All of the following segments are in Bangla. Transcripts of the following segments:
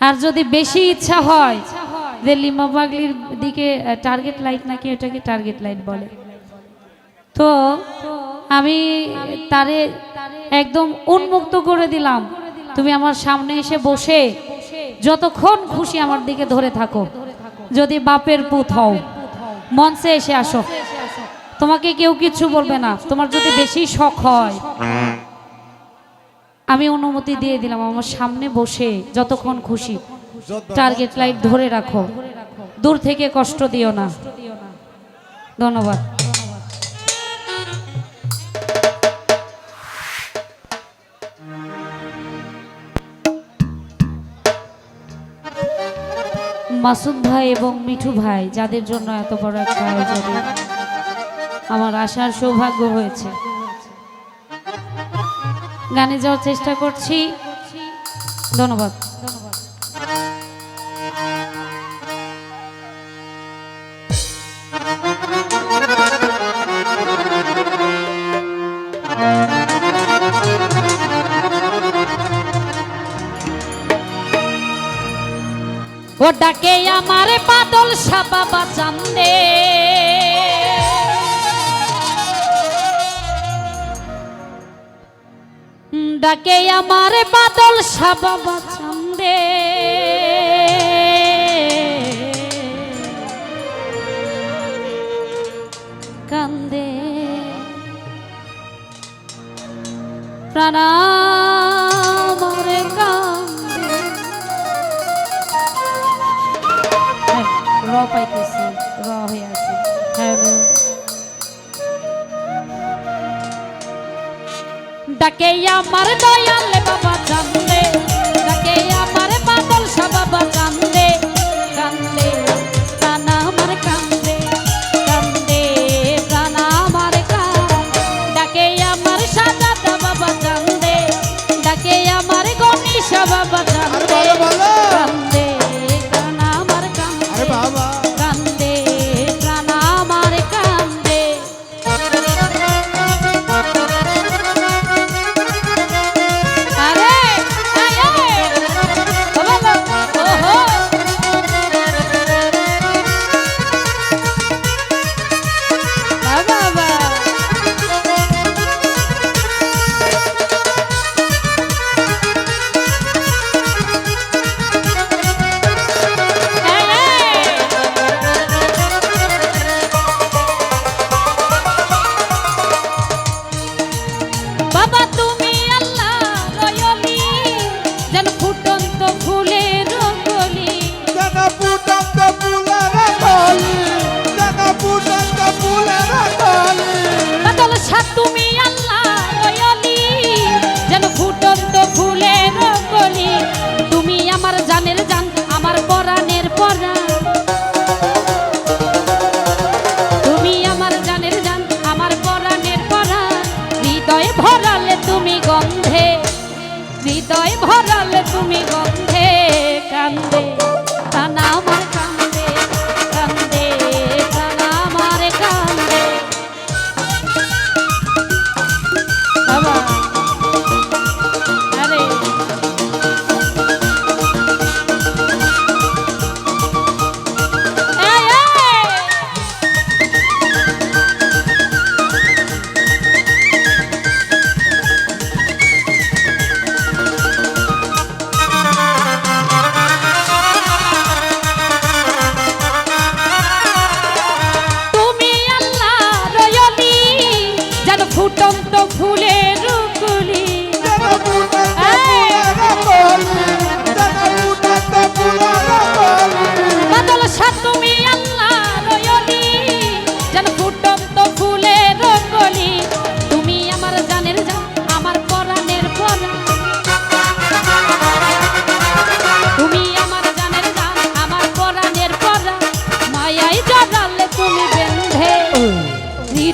আর যদি বেশি ইচ্ছা হয়, যে লিমা দিকে টার্গেট লাইট নাকি এটাকে টার্গেট লাইট বলে। তো আমি তারে একদম উন্মুক্ত করে দিলাম। তুমি আমার সামনে এসে বসে যতক্ষণ খুশি আমার দিকে ধরে থাকো। যদি বাপের পুত হও, মঞ্চে এসে আসো। তোমাকে কেউ কিছু বলবে না। তোমার যদি বেশি শখ হয় আমি অনুমতি দিয়ে দিলাম আমার সামনে বসে যতক্ষণ খুশি। টার্গেট লাইট ধরে রাখো। দূর থেকে কষ্ট দিও না। ধন্যবাদ। মাসুদ ভাই এবং মিঠু ভাই যাদের জন্য এত বড় একটা আয়োজন। আমার আসার সৌভাগ্য হয়েছে। গানে যাওয়ার চেষ্টা করছি। ধন্যবাদ। ও ডাকে আমার পাতল সাপা বাঁচান দে ডাকে আমার বাদল সাবা বাঁচান দে কান্দে। প্রাণামরে কান্দে। হ্যাঁ, র পাইতেছি র হয়ে আছে। হ্যালো ডাকে আমার দয়ালে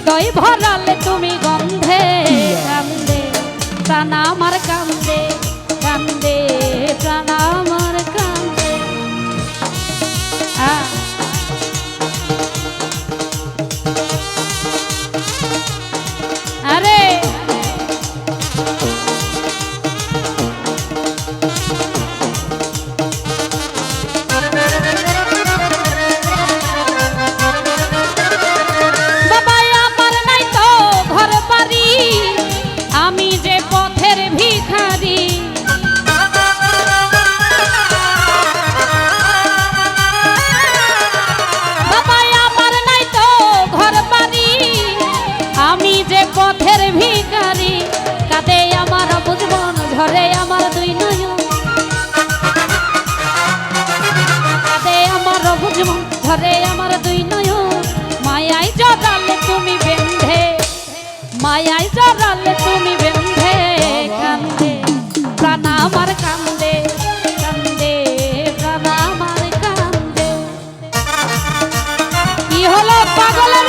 হৃদয় ভরালে তুমি গন্ধে কান্দে প্রাণ ধরে আমার দুই নয় মায়াই জড়ালে তুমি বেঁধে মায়াই জড়ালে তুমি বেঁধে কান্দে, প্রাণ আমার কান্দে কান্দে, প্রাণ আমার কান্দে। কি হলো পাগলের